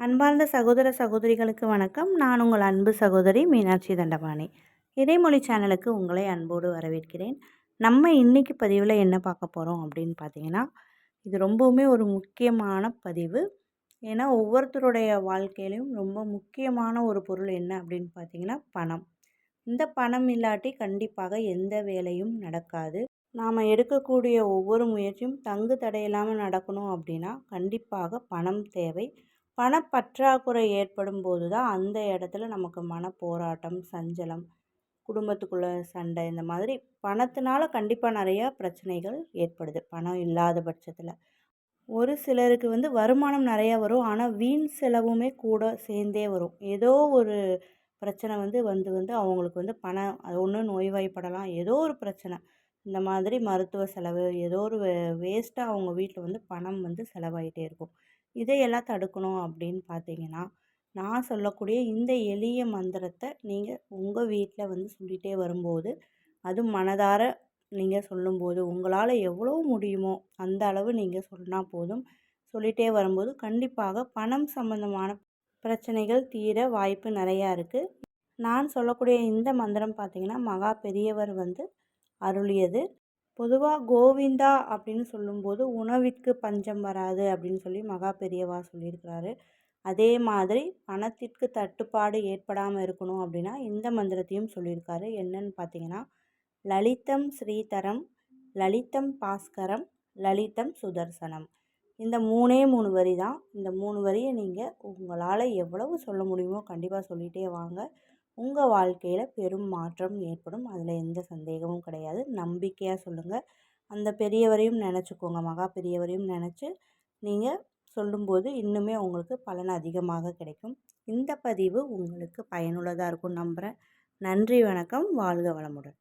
அன்பார்ந்த சகோதர சகோதரிகளுக்கு வணக்கம். நான் உங்கள் அன்பு சகோதரி மீனாட்சி தண்டபாணி. இறைமொழி சேனலுக்கு உங்களை அன்போடு வரவேற்கிறேன். நம்ம இன்றைக்கி பதிவில் என்ன பார்க்க போகிறோம் அப்படின்னு பார்த்தீங்கன்னா இது ரொம்பவுமே ஒரு முக்கியமான பதிவு. ஏன்னா ஒவ்வொருத்தருடைய வாழ்க்கையிலையும் ரொம்ப முக்கியமான ஒரு பொருள் என்ன அப்படின்னு பார்த்தீங்கன்னா பணம். இந்த பணம் இல்லாட்டி கண்டிப்பாக எந்த வேலையும் நடக்காது. நாம் எடுக்கக்கூடிய ஒவ்வொரு முயற்சியும் தங்கு தடையில்லாமல் நடக்கணும் அப்படின்னா கண்டிப்பாக பணம் தேவை. பணப்பற்றாக்குறை ஏற்படும் போது தான் அந்த இடத்துல நமக்கு மன போராட்டம் சஞ்சலம் குடும்பத்துக்குள்ளே சண்டை இந்த மாதிரி பணத்தினால கண்டிப்பாக நிறையா பிரச்சனைகள் ஏற்படுது. பணம் இல்லாத பட்சத்தில். ஒரு சிலருக்கு வந்து வருமானம் நிறையா வரும். ஆனால் வீண் செலவுமே கூட சேர்ந்தே வரும். ஏதோ ஒரு பிரச்சனை வந்து வந்து வந்து அவங்களுக்கு வந்து பணம் அது ஒன்று நோய்வாய்ப்படலாம். ஏதோ ஒரு பிரச்சனை. இந்த மாதிரி மருத்துவ செலவு ஏதோ ஒரு வே வேஸ்ட்டாக அவங்க வீட்டில் வந்து பணம் வந்து செலவாகிட்டே இருக்கும். இதையெல்லாம் தடுக்கணும் அப்படின்னு பார்த்தீங்கன்னா நான் சொல்லக்கூடிய இந்த எளிய மந்திரத்தை நீங்கள் உங்கள் வீட்டில் வந்து சொல்லிகிட்டே வரும்போது அது மனதார நீங்கள் சொல்லும்போது உங்களால் எவ்வளோ முடியுமோ அந்த அளவு நீங்கள் சொன்னால் போதும். சொல்லிகிட்டே வரும்போது கண்டிப்பாக பணம் சம்மந்தமான பிரச்சனைகள் தீர வாய்ப்பு நிறையா இருக்குது நான் சொல்லக்கூடிய இந்த மந்திரம் பார்த்திங்கன்னா மகா பெரியவர் வந்து அருளியது. பொதுவாக கோவிந்தா அப்படின்னு சொல்லும்போது உணவிற்கு பஞ்சம் வராது அப்படின்னு சொல்லி மகா பெரியவா சொல்லியிருக்கிறாரு. அதே மாதிரி பணத்திற்கு தட்டுப்பாடு ஏற்படாமல் இருக்கணும் அப்படின்னா இந்த மந்திரத்தையும் சொல்லியிருக்காரு. என்னன்னு பார்த்தீங்கன்னா லலிதம் ஸ்ரீதரம் லலிதம் பாஸ்கரம் லலிதம் சுதர்சனம். இந்த மூணே மூணு வரி தான் இந்த மூணு வரியை நீங்கள் உங்களால் எவ்வளவு சொல்ல முடியுமோ கண்டிப்பாக சொல்லிகிட்டே வாங்க. உங்கள் வாழ்க்கையில் பெரும் மாற்றம் ஏற்படும். அதில் எந்த சந்தேகமும் கிடையாது. நம்பிக்கையாக சொல்லுங்கள் அந்த பெரியவரையும் நினச்சிக்கோங்க. மகா பெரியவரையும் நினச்சி நீங்கள் சொல்லும்போது இன்னுமே உங்களுக்கு பலன் அதிகமாக கிடைக்கும். இந்த பதிவு உங்களுக்கு பயனுள்ளதாக இருக்கும் நம்புகிறேன் நன்றி வணக்கம். வாழ்க வளமுடன்.